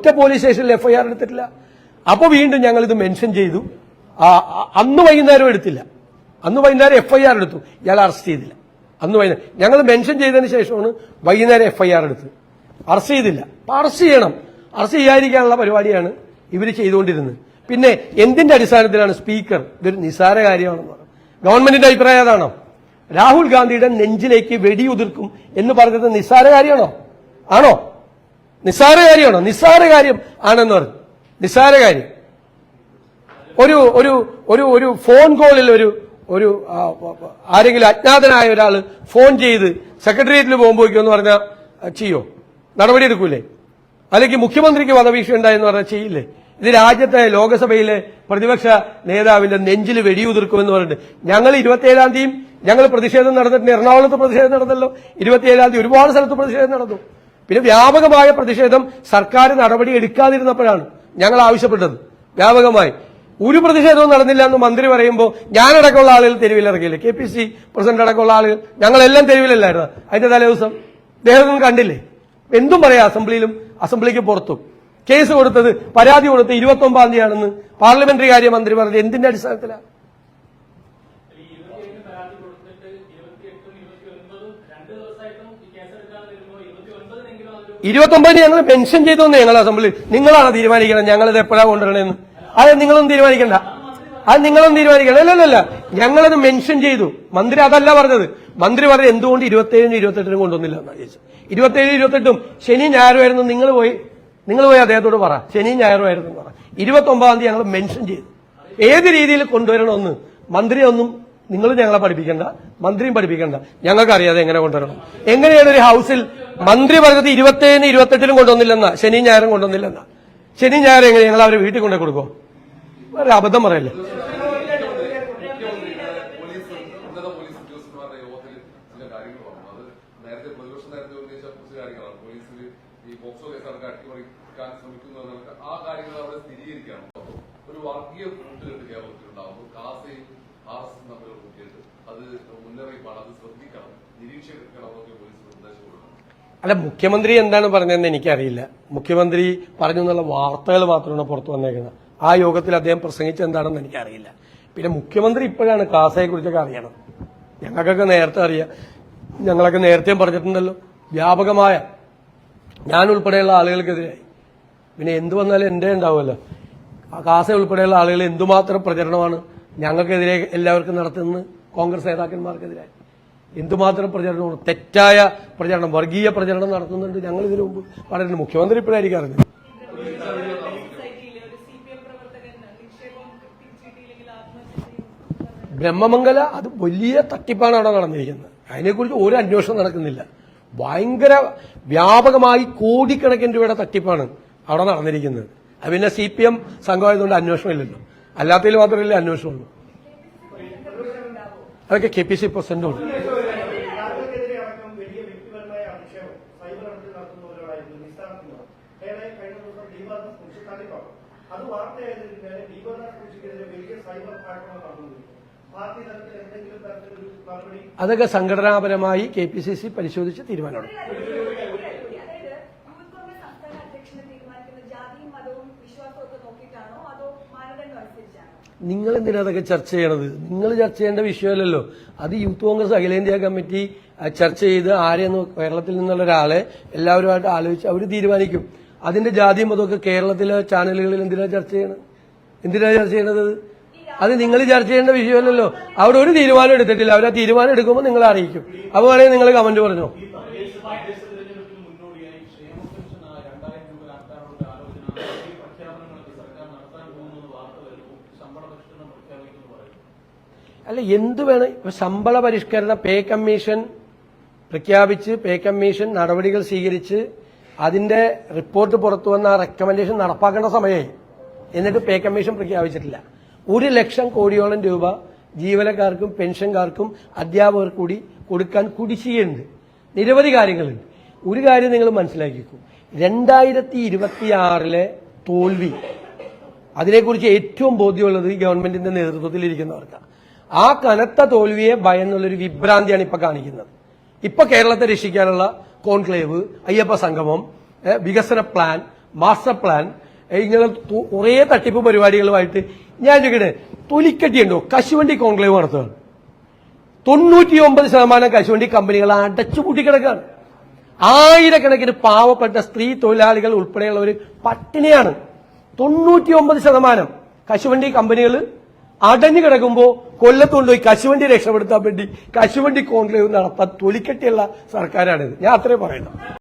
ഒറ്റ പോലീസ് സ്റ്റേഷനിൽ എഫ്ഐആർ എടുത്തിട്ടില്ല. അപ്പൊ വീണ്ടും ഞങ്ങൾ ഇത് മെൻഷൻ ചെയ്തു. അന്ന് വൈകുന്നേരം എടുത്തില്ല. അന്ന് വൈകുന്നേരം എഫ്ഐആർ എടുത്തു. ഇയാൾ അറസ്റ്റ് ചെയ്തില്ല. അന്ന് വൈകുന്നേരം ഞങ്ങൾ മെൻഷൻ ചെയ്തതിന് ശേഷമാണ് വൈകുന്നേരം എഫ്ഐആർ എടുത്തത് അറസ്റ്റ് ചെയ്തില്ല. അപ്പൊ അറസ്റ്റ് ചെയ്യണം. അറസ്റ്റ് ചെയ്യാതിരിക്കാനുള്ള പരിപാടിയാണ് ഇവർ ചെയ്തുകൊണ്ടിരുന്നത്. പിന്നെ എന്തിന്റെ അടിസ്ഥാനത്തിലാണ് സ്പീക്കർ ഇതൊരു നിസാര കാര്യമാണെന്ന് പറഞ്ഞു ഗവൺമെന്റിന്റെ അഭിപ്രായം അതാണോ? രാഹുൽ ഗാന്ധിയുടെ നെഞ്ചിലേക്ക് വെടിയുതിർക്കും എന്ന് പറഞ്ഞത് നിസ്സാര കാര്യമാണോ? ആണോ? നിസ്സാര കാര്യമാണോ? നിസ്സാര കാര്യം ആണെന്ന് പറഞ്ഞു. നിസ്സാര കാര്യം. ഒരു ഒരു ഒരു ഒരു ഫോൺ കോളിൽ ഒരു ഒരു ആരെങ്കിലും അജ്ഞാതനായ ഒരാൾ ഫോൺ ചെയ്ത് സെക്രട്ടേറിയറ്റിൽ പോകുമ്പോഴേക്കും എന്ന് പറഞ്ഞാൽ ചെയ്യോ? നടപടി എടുക്കൂലേ? അല്ലെങ്കിൽ മുഖ്യമന്ത്രിക്ക് വധഭീഷണി ഉണ്ടായെന്ന് പറഞ്ഞാൽ ചെയ്യില്ലേ? ഇത് രാജ്യത്തെ ലോകസഭയിലെ പ്രതിപക്ഷ നേതാവിന്റെ നെഞ്ചിൽ വെടിയുതിർക്കുമെന്ന് പറഞ്ഞിട്ട്. ഞങ്ങൾ ഇരുപത്തിയേഴാം തീയതി ഞങ്ങൾ പ്രതിഷേധം നടന്നിട്ടുണ്ട്. എറണാകുളത്ത് പ്രതിഷേധം നടന്നല്ലോ. ഇരുപത്തിയേഴാം തീയതി ഒരുപാട് സ്ഥലത്ത് പ്രതിഷേധം നടന്നു. പിന്നെ വ്യാപകമായ പ്രതിഷേധം സർക്കാർ നടപടി എടുക്കാതിരുന്നപ്പോഴാണ് ഞങ്ങൾ ആവശ്യപ്പെട്ടത്. വ്യാപകമായി. ഒരു പ്രതിഷേധവും നടന്നില്ല എന്ന് മന്ത്രി പറയുമ്പോൾ ഞാനടക്കമുള്ള ആളുകൾ തെരുവിലിറങ്ങിയില്ലേ? കെ പി സി പ്രസിഡന്റ് അടക്കമുള്ള ആളുകൾ ഞങ്ങളെല്ലാം തെരുവിലല്ലായിരുന്നു? അതിന്റെ തലേ ദിവസം ദേഹം കണ്ടില്ലേ? എന്തും പറയാം അസംബ്ലിയിലും അസംബ്ലിക്ക് പുറത്തും. കേസ് കൊടുത്തത് പരാതി കൊടുത്ത് ഇരുപത്തി ഒമ്പതാം തീയതിയാണെന്ന് പാർലമെന്ററി കാര്യ മന്ത്രി പറഞ്ഞത് എന്തിന്റെ അടിസ്ഥാനത്തിലാണ് കേസെടുക്കാൻ വരുമ്പോൾ ഇരുപത്തിയൊൻപതിനെങ്കിലും അതൊരു ഇരുപത്തി ഒമ്പതിന് ഞങ്ങൾ മെൻഷൻ ചെയ്തോന്ന് ഞങ്ങൾ അസംബ്ലി നിങ്ങളാണ് തീരുമാനിക്കണം ഞങ്ങളിത് എപ്പോഴാണ് കൊണ്ടുവരണമെന്ന്? അത് നിങ്ങളൊന്നും തീരുമാനിക്കണ്ട. അത് നിങ്ങളൊന്നും തീരുമാനിക്കണം അല്ലല്ല ഞങ്ങളത് മെൻഷൻ ചെയ്തു. മന്ത്രി അതല്ല പറഞ്ഞത്. മന്ത്രി പറഞ്ഞത് എന്തുകൊണ്ട് ഇരുപത്തേഴിനും ഇരുപത്തെട്ടിനും കൊണ്ടുവന്നില്ല എന്നാണ് ചോദിച്ചത്. ഇരുപത്തേഴ് ഇരുപത്തെട്ടും ശനി ഞായറുമായിരുന്നു നിങ്ങൾ പോയി നിങ്ങൾ പോയി അദ്ദേഹത്തോട് പറ. ശനി ഞായറുമായിരുന്നു പറ. ഇരുപത്തി ഒമ്പതാം തീയതി ഞങ്ങൾ മെൻഷൻ ചെയ്തു. ഏത് രീതിയിൽ കൊണ്ടുവരണമെന്ന് മന്ത്രി ഒന്നും നിങ്ങൾ ഞങ്ങളെ പഠിപ്പിക്കണ്ട മന്ത്രിയും പഠിപ്പിക്കണ്ട. ഞങ്ങൾക്ക് അറിയാതെ എങ്ങനെ കൊണ്ടുവരണം. എങ്ങനെയാണ് ഒരു ഹൗസിൽ മന്ത്രി പറഞ്ഞത് ഇരുപത്തേഴിന് ഇരുപത്തെട്ടിലും കൊണ്ടുവന്നില്ലെന്ന ശനി ഞായറും കൊണ്ടുവന്നില്ലെന്ന? ശനി ഞായറും എങ്ങനെ ഞങ്ങൾ അവരെ വീട്ടിൽ കൊണ്ടു കൊടുക്കോ ഒരു അബദ്ധം പറയല്ലേ? ഒരു വർഗീയ കൂട്ടുകെട്ട് കേരളത്തിലുണ്ടാകുമ്പോൾ കാസയും ആർ എസ് എസ് തമ്മിലുള്ള കൂട്ടുകെട്ട് അത് മുന്നറിയിപ്പാണ്. അത് ശ്രദ്ധിക്കണം. നിരീക്ഷിക്കണമെന്നൊക്കെ പോലീസ് നിർദ്ദേശം കൊടുക്കണം അല്ല മുഖ്യമന്ത്രി എന്താണ് പറഞ്ഞതെന്ന് എനിക്കറിയില്ല. മുഖ്യമന്ത്രി പറഞ്ഞു എന്നുള്ള വാർത്തകൾ മാത്രമാണ് പുറത്തു വന്നേക്കുന്നത്. ആ യോഗത്തിൽ അദ്ദേഹം പ്രസംഗിച്ചത് എന്താണെന്ന് എനിക്കറിയില്ല. പിന്നെ മുഖ്യമന്ത്രി ഇപ്പോഴാണ് കാസയെ കുറിച്ചൊക്കെ അറിയണം. ഞങ്ങൾക്കൊക്കെ നേരത്തെ അറിയാം. ഞങ്ങളൊക്കെ നേരത്തെയും പറഞ്ഞിട്ടുണ്ടല്ലോ. വ്യാപകമായ ഞാൻ ഉൾപ്പെടെയുള്ള ആളുകൾക്കെതിരായി. പിന്നെ എന്ത് വന്നാലും എന്റെ ഉണ്ടാവുമല്ലോ. കാസ ഉൾപ്പെടെയുള്ള ആളുകൾ എന്തുമാത്രം പ്രചരണമാണ്? ഞങ്ങൾക്കെതിരെ എല്ലാവർക്കും നടത്തുന്നത് കോൺഗ്രസ് നേതാക്കന്മാർക്കെതിരെ എന്തുമാത്രം പ്രചരണമാണ് തെറ്റായ പ്രചരണം വർഗീയ പ്രചരണം നടത്തുന്നുണ്ട് ഞങ്ങൾ ഇതിനു മുമ്പ് പറയുന്നു മുഖ്യമന്ത്രി ഇപ്പോഴായിരിക്കും അറിഞ്ഞത്. ബ്രഹ്മമംഗല അത് വലിയ തട്ടിപ്പാണ് അവിടെ നടന്നിരിക്കുന്നത്. അതിനെക്കുറിച്ച് ഒരു അന്വേഷണം നടക്കുന്നില്ല. ഭയങ്കര വ്യാപകമായി കോടിക്കണക്കിന് രൂപയുടെ തട്ടിപ്പാണ് അവിടെ നടന്നിരിക്കുന്നത്. അത് പിന്നെ സി പി എം സംഘമായതുകൊണ്ട് അന്വേഷണം ഇല്ലല്ലോ അല്ലാത്തതിൽ മാത്രമല്ലേ അന്വേഷണമുള്ളൂ അതൊക്കെ കെ പി സി പ്രസിഡന്റുണ്ട് അത് സൈബർ അതൊക്കെ സംഘടനാപരമായി കെ പി സി സി പരിശോധിച്ച് തീരുമാനമെടുക്കും. നിങ്ങൾ എന്തിനാ അതൊക്കെ ചർച്ച ചെയ്യണത്? നിങ്ങൾ ചർച്ച ചെയ്യേണ്ട വിഷയമല്ലല്ലോ. അത് യൂത്ത് കോൺഗ്രസ് അഖിലേന്ത്യാ കമ്മിറ്റി ചർച്ച ചെയ്ത് ആരെയെന്ന് കേരളത്തിൽ നിന്നുള്ള ഒരാളെ എല്ലാവരുമായിട്ട് ആലോചിച്ച് അവർ തീരുമാനിക്കും. അതിന്റെ ജാതിയും മതമൊക്കെ കേരളത്തിലെ ചാനലുകളിൽ എന്തിനാ ചർച്ച ചെയ്യണത്? എന്തിനാ ചർച്ച ചെയ്യണത്? അത് നിങ്ങൾ ചർച്ച ചെയ്യേണ്ട വിഷയമല്ലല്ലോ. അവിടെ ഒരു തീരുമാനം എടുത്തിട്ടില്ല. അവർ ആ തീരുമാനം എടുക്കുമ്പോൾ നിങ്ങളെ അറിയിക്കും. അപ്പോൾ വേണമെങ്കിൽ നിങ്ങൾ കമന്റ് പറഞ്ഞോ തെരഞ്ഞെടുപ്പിന് മുന്നോടിയായി ക്ഷേമ പെൻഷൻ ആ രണ്ടായിരം രൂപ ആക്കാനുള്ള ആലോചന ഈ പ്രഖ്യാപനങ്ങളൊക്കെ സർക്കാർ നടത്താൻ പോകുന്നത് വാർത്ത വരുന്നു ശമ്പള പരിഷ്കരണം പ്രഖ്യാപിക്കുന്നു പറയുന്നു അല്ല എന്തു വേണം? ശമ്പള പരിഷ്കരണ പേ കമ്മീഷൻ പ്രഖ്യാപിച്ച് പേ കമ്മീഷൻ നടപടികൾ സ്വീകരിച്ച് അതിന്റെ റിപ്പോർട്ട് പുറത്തു വന്ന റെക്കമെൻഡേഷൻ നടപ്പാക്കേണ്ട സമയമായി. എന്നിട്ട് പേ കമ്മീഷൻ പ്രഖ്യാപിച്ചിട്ടില്ല. ഒരു ലക്ഷം കോടിയോളം രൂപ ജീവനക്കാർക്കും പെൻഷൻകാർക്കും അധ്യാപകർ കൂടി കൊടുക്കാൻ കുടിശ്ശികയുണ്ട്. നിരവധി കാര്യങ്ങളുണ്ട്. ഒരു കാര്യം നിങ്ങൾ മനസ്സിലാക്കിക്കും. രണ്ടായിരത്തി ഇരുപത്തിയാറിലെ തോൽവി. അതിനെക്കുറിച്ച് ഏറ്റവും ബോധ്യമുള്ളത് ഈ ഗവൺമെന്റിന്റെ നേതൃത്വത്തിൽ ഇരിക്കുന്നവർക്കാണ് ആ കനത്ത തോൽവിയെ ഭയന്നുള്ളൊരു വിഭ്രാന്തിയാണ് ഇപ്പൊ കാണിക്കുന്നത്. ഇപ്പൊ കേരളത്തെ രക്ഷിക്കാനുള്ള കോൺക്ലേവ് അയ്യപ്പ സംഗമം വികസന പ്ലാൻ മാസ്റ്റർ പ്ലാൻ ഇങ്ങനെ കുറേ തട്ടിപ്പ് പരിപാടികളുമായിട്ട് ഞാൻ ചോദിക്കട്ടെ തൊലിക്കട്ടിയുണ്ടോ? കശുവണ്ടി കോൺക്ലേവ് നടത്തുകയാണ്. തൊണ്ണൂറ്റി ഒമ്പത് ശതമാനം കശുവണ്ടി കമ്പനികൾ അടച്ചുപൂട്ടി കിടക്കുകയാണ് ആയിരക്കണക്കിന് പാവപ്പെട്ട സ്ത്രീ തൊഴിലാളികൾ ഉൾപ്പെടെയുള്ള ഒരു പട്ടിണിയാണ്. തൊണ്ണൂറ്റി ഒമ്പത് ശതമാനം കശുവണ്ടി കമ്പനികൾ അടഞ്ഞു കിടക്കുമ്പോൾ കൊല്ലത്തുകൊണ്ട് പോയി കശുവണ്ടി രക്ഷപ്പെടുത്താൻ വേണ്ടി കശുവണ്ടി കോൺക്ലേവ് നടത്താൻ തൊലിക്കെട്ടിയുള്ള സർക്കാരാണിത്. ഞാൻ അത്രേ പറയുന്നത്